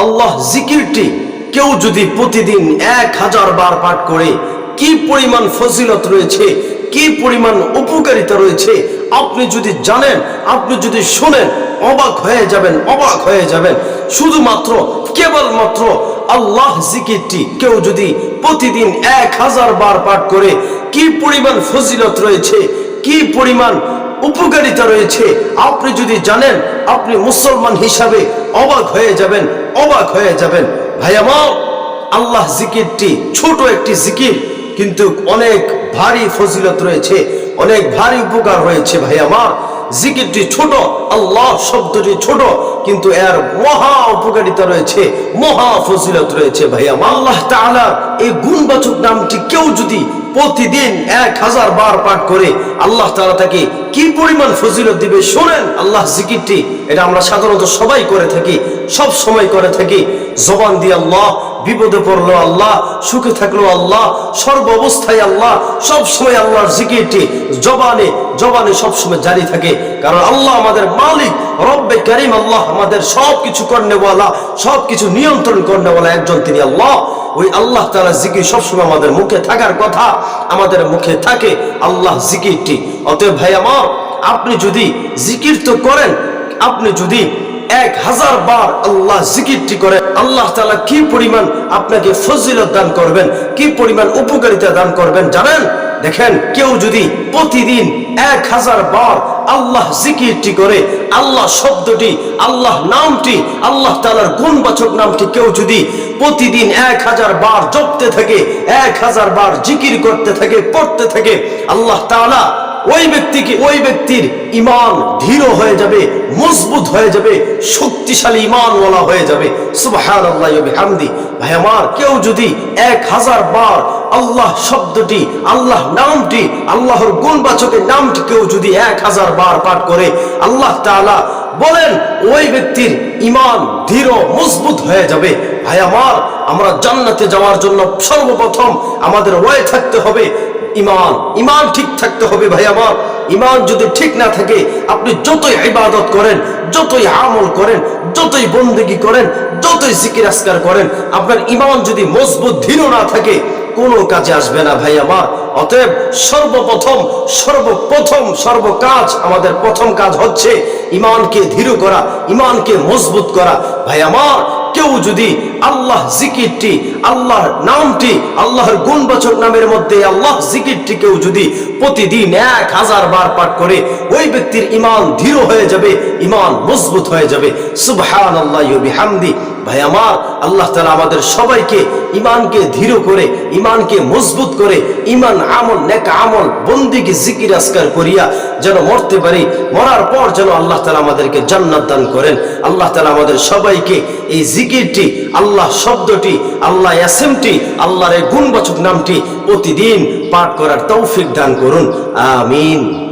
আল্লাহ জিকিরটি কেউ যদি প্রতিদিন এক হাজার বার পাঠ করে, কি পরিমাণ ফজিলত রয়েছে, কি পরিমাণ উপকারিতা রয়েছে, আপনি যদি জানেন, আপনি যদি শোনেন, অবাক হয়ে যাবেন, অবাক হয়ে যাবেন। শুধুমাত্র, কেবলমাত্র আল্লাহ জিকিরটি কেউ যদি প্রতিদিন এক হাজার বার পাঠ করে, কি পরিমাণ ফজিলত রয়েছে, কি পরিমাণ উপকারিতা রয়েছে, আপনি যদি জানেন, আপনি মুসলমান হিসাবে অবাক হয়ে যাবেন অবাক হয়ে যাবেন। ভাই আমার, আল্লাহ জিকিরটি ছোট একটি জিকির, কিন্তু অনেক ভারী ফজিলত রয়েছে, অনেক ভারী উপকার রয়েছে ভাই আমার। জিকিরটি ছোট, আল্লাহ শব্দটি ছোট, কিন্তু এর মহা উপকারিতা রয়েছে, মহা ফজিলত রয়েছে ভাই আমার। আল্লাহ তাআলা এই গুণবাচক নামটি কেউ যদি প্রতিদিন এক হাজার বার পাঠ করে আল্লাহ তাআলা তাকে কি পরিমাণ ফজিলত দিবে শোনেন? আল্লাহ জিকিরটি, এটা আমরা সাধারণত সবাই করে থাকি, সব সময় করে থাকি। জবান দিয়ে আল্লাহ, বিপদে পড়ল আল্লাহ, সুখে থাকল আল্লাহ, সর্ব অবস্থায় আল্লাহ, সব সময় আল্লাহর জিকিরটি জবানে জবানে সব সময় জারি থাকে। কারণ আল্লাহ আমাদের মালিক, রব্বে করিম আল্লাহ আমাদের সব কিছু কর্নেওয়ালা সব কিছু নিয়ন্ত্রণ কর্নেওয়ালা একজন তিনি আল্লাহ। ওই আল্লাহ তালা জিকির সবসময় আমাদের মুখে থাকার কথা আমাদের মুখে থাকে। আল্লাহ জিকিরটি। অতএব ভাই আমার, আপনি যদি জিকির তো করেন, আপনি যদি এক হাজার বার আল্লাহ জিকিরটি করেন, আল্লাহ তালা কি পরিমাণ আপনাকে ফজিলত দান করবেন, কি পরিমাণ উপকারিতা দান করবেন জানেন? দেখেন, কেউ যদি প্রতিদিন এক হাজার বার আল্লাহ জিকিরটি করে, আল্লাহ শব্দটি, আল্লাহ নামটি, আল্লাহ তালার গুণবাচক নামটি কেউ যদি প্রতিদিন এক হাজার বার জপতে থাকে, এক হাজার বার জিকির করতে থাকে, পড়তে থাকে, আল্লাহ তাআলা ওই ব্যক্তিকে ওই ব্যক্তির ইমান ধীর হয়ে যাবে, মজবুত হয়ে যাবে, শক্তিশালী ইমানওয়ালা হয়ে যাবে। হামদি ভাই আমার, কেউ যদি এক হাজার বার আল্লাহ শব্দটি, আল্লাহ নামটি, আল্লাহর গুণবাচকের নামটি কেউ যদি এক হাজার বার পাঠ করে, আল্লাহ তাআলা বলেন, ওই ব্যক্তির ইমান ধীর মজবুত হয়ে যাবে। ভাই আমার, আমরা জান্নাতে যাওয়ার জন্য সর্বপ্রথম আমাদের ওয়ে থাকতে হবে ইমান ইমান ঠিক থাকতে হবে ভাই আমার। ইমান যদি ঠিক না থাকে, আপনি যতই ইবাদত করেন, যতই আমল করেন, যতই বন্দেগি করেন, যতই জিকির আসকার করেন, আপনার ইমান যদি মজবুত দৃঢ় না থাকে, কোনো কাজে আসবে না ভাই আমার। অতএব সর্বপ্রথম সর্বপ্রথম, সর্বকাজ আমাদের প্রথম কাজ হচ্ছে ইমানকে ধীর করা, ইমানকে মজবুত করা। ভাই আমার, কেউ যদি আল্লাহ জিকিরটি, আল্লাহর নামটি, আল্লাহর গুণবাচক নামের মধ্যে আল্লাহ জিকিরটি কেউ যদি প্রতিদিন এক হাজার বার পাঠ করে, ওই ব্যক্তির ইমান ধীর হয়ে যাবে ইমান মজবুত হয়ে যাবে। সুবহান আল্লাহ হামদি ভাই আমার, আল্লাহ তালা আমাদের সবাইকে ইমানকে ধীর করে ইমানকে মজবুত করে ইমান আমল, নেক আমল, বন্দিকে জিকির আসকার করিয়া যেন মরতে পারি, মরার পর যেন আল্লাহ তালা আমাদেরকে জান্নাত দান করেন। আল্লাহ তালা আমাদের সবাইকে এই জিকিরটি, আল্লাহ শব্দটি, আল্লাহ ইয়াসিমটি, আল্লাহর এই গুণবাচক নামটি প্রতিদিন পাঠ করার তৌফিক দান করুন। আমিন।